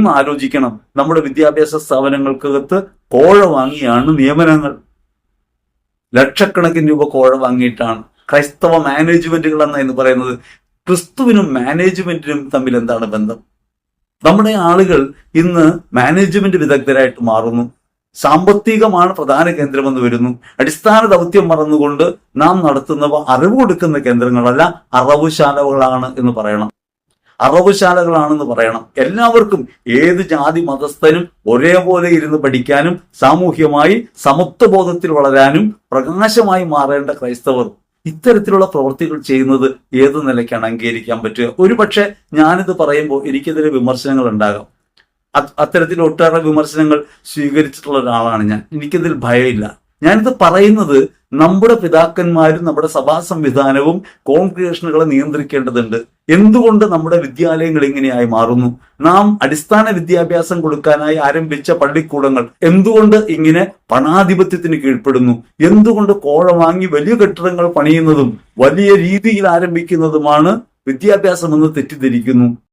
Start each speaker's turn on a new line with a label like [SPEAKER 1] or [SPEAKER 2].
[SPEAKER 1] ഒന്ന് ആലോചിക്കണം. നമ്മുടെ വിദ്യാഭ്യാസ സ്ഥാപനങ്ങൾക്കകത്ത് കോഴ വാങ്ങിയാണ് നിയമനങ്ങൾ. ലക്ഷക്കണക്കിന് രൂപ കോഴ വാങ്ങിയിട്ടാണ്. ക്രൈസ്തവ മാനേജ്മെന്റുകൾ എന്ന എന്ന് പറയുന്നത്. ക്രിസ്തുവിനും മാനേജ്മെന്റിനും തമ്മിൽ എന്താണ് ബന്ധം? നമ്മുടെ ആളുകൾ ഇന്ന് മാനേജ്മെന്റ് വിദഗ്ധരായിട്ട് മാറുന്നു. സാമ്പത്തികമാണ് പ്രധാന കേന്ദ്രമെന്ന് വരുന്നു. അടിസ്ഥാന ദൗത്യം മറന്നുകൊണ്ട് നാം നടത്തുന്നവ അറിവ് കൊടുക്കുന്ന കേന്ദ്രങ്ങളല്ല അറവുശാലകളാണ് എന്ന് പറയണം. അറവുശാലകളാണെന്ന് പറയണം. എല്ലാവർക്കും ഏത് ജാതി മതസ്ഥനും ഒരേപോലെ ഇരുന്ന് പഠിക്കാനും സാമൂഹ്യമായി സമത്വബോധത്തിൽ വളരാനും പ്രകാശമായി മാറേണ്ട ക്രൈസ്തവർ ഇത്തരത്തിലുള്ള പ്രവൃത്തികൾ ചെയ്യുന്നത് ഏത് നിലയ്ക്കാണ് അംഗീകരിക്കാൻ പറ്റുക? ഒരുപക്ഷെ ഞാനിത് പറയുമ്പോൾ എനിക്കെതിരെ വിമർശനങ്ങൾ ഉണ്ടാകാം. അത്തരത്തിൽ ഒട്ടേറെ വിമർശനങ്ങൾ സ്വീകരിച്ചിട്ടുള്ള ഒരാളാണ് ഞാൻ. എനിക്കതിൽ ഭയമില്ല. ഞാനിത് പറയുന്നത് നമ്മുടെ പിതാക്കന്മാരും നമ്മുടെ സഭാ സംവിധാനവും കോൺഗ്രേഷനുകളെ നിയന്ത്രിക്കേണ്ടതുണ്ട്. എന്തുകൊണ്ട് നമ്മുടെ വിദ്യാലയങ്ങൾ ഇങ്ങനെയായി മാറുന്നു? നാം അടിസ്ഥാന വിദ്യാഭ്യാസം കൊടുക്കാനായി ആരംഭിച്ച പള്ളിക്കൂടങ്ങൾ എന്തുകൊണ്ട് ഇങ്ങനെ പണാധിപത്യത്തിന് കീഴ്പ്പെടുന്നു? എന്തുകൊണ്ട് കോഴ വാങ്ങി വലിയ കെട്ടിടങ്ങൾ പണിയുന്നതും വലിയ രീതിയിൽ ആരംഭിക്കുന്നതുമാണ് വിദ്യാഭ്യാസം എന്ന് തെറ്റിദ്ധരിക്കുന്നു?